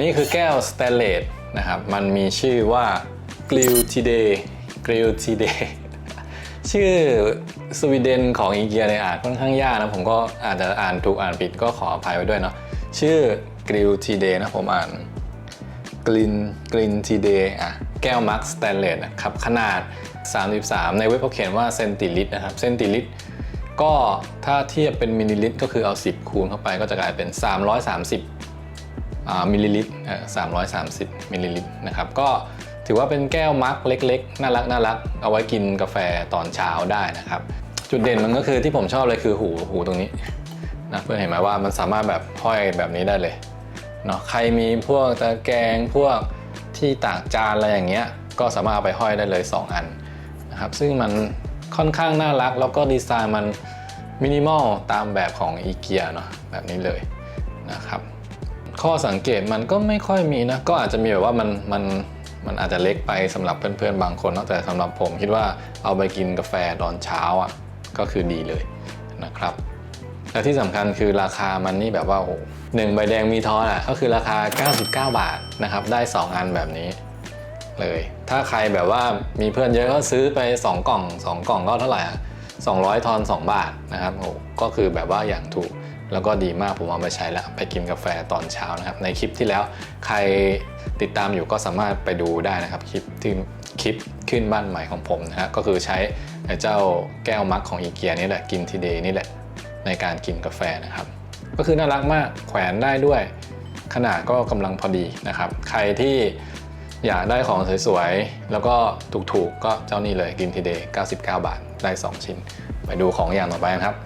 นี่คือแก้วสเตนเลสนะครับ มันมีชื่อว่า g r i l t i d e g r i l t i d e ชื่อสวีเดนของอีเกียเนี่ยอ่านค่อนข้างยากนะ ผมก็อาจจะอ่านถูกอ่านผิดก็ขออภัยไว้ด้วยเนาะชื่อ g r i l t i d e นะผมอ่านกลินกลินทีเดอะแก้วมาร์คสแตนเลสนะครับขนาด 33 ในเว็บเขาเขียนว่าเซนติลิตรนะครับเซนติลิตรก็ถ้าเทียบเป็นมิลลิลิตรก็คือเอา 10 คูณเข้าไปก็จะกลายเป็น 330อ่า มิลลิลิตรเอ่อ330มิลลิลิตรนะครับก็ถือว่าเป็นแก้วมาร์คเล็กๆ น่ารักน่ารักเอาไว้กินกาแฟตอนเช้าได้นะครับ จุดเด่นมันก็คือที่ผมชอบเลยคือหูหูตรงนี้นะเพื่อนเห็นไหมว่ามันสามารถแบบห้อยแบบนี้ได้เลยเนาะใครมีพวกตะแกรงพวกที่ตากจานอะไรอย่างเงี้ยก็สามารถเอาไปห้อยได้เลย 2 อันนะครับซึ่งมันค่อนข้างน่ารัก แล้วก็ดีไซน์มันมินิมอลตามแบบของอีเกียเนาะแบบนี้เลยนะครับ ข้อสังเกตมันก็ไม่ค่อยมีนะ ก็อาจจะมีแบบว่ามันมันมันอาจจะเล็กไปสำหรับเพื่อนๆบางคนนอะแต่สำหรับผมคิดว่าเอาไปกินกาแฟตอนเช้าอะก็คือดีเลยนะครับ และที่สำคัญคือราคามันนี่แบบว่าโอ้หนึ่งใบแดงมีทอนอะก็คือราคา 99 บาทนะครับได้ 2 อันแบบนี้เลย ถ้าใครแบบว่ามีเพื่อนเยอะก็ซื้อไป 2 กล่อง 2 กล่องก็เท่าไหร่อะ200 ทอน 2 บาทนะครับโอ้ก็คือแบบว่าอย่างถูก แล้วก็ดีมากผมเอาไปใช้แล้วไปกินกาแฟตอนเช้านะครับ ในคลิปที่แล้วใครติดตามอยู่ก็สามารถไปดูได้นะครับคลิปที่คลิปขึ้นบ้านใหม่ของผมนะฮะก็คือใช้ไอ้เจ้าแก้วมักของอีเกียนี่แหละกินทีเดย์นี่แหละในการกินกาแฟนะครับ ก็คือน่ารักมากแขวนได้ด้วยขนาดก็กำลังพอดีนะครับ ใครที่อยากได้ของสวยๆ แล้วก็ถูกๆก็เจ้านี่เลยกินทีเดย์99 บาท ได้ 2 ชิ้น ไปดูของอย่างต่อไปนะครับ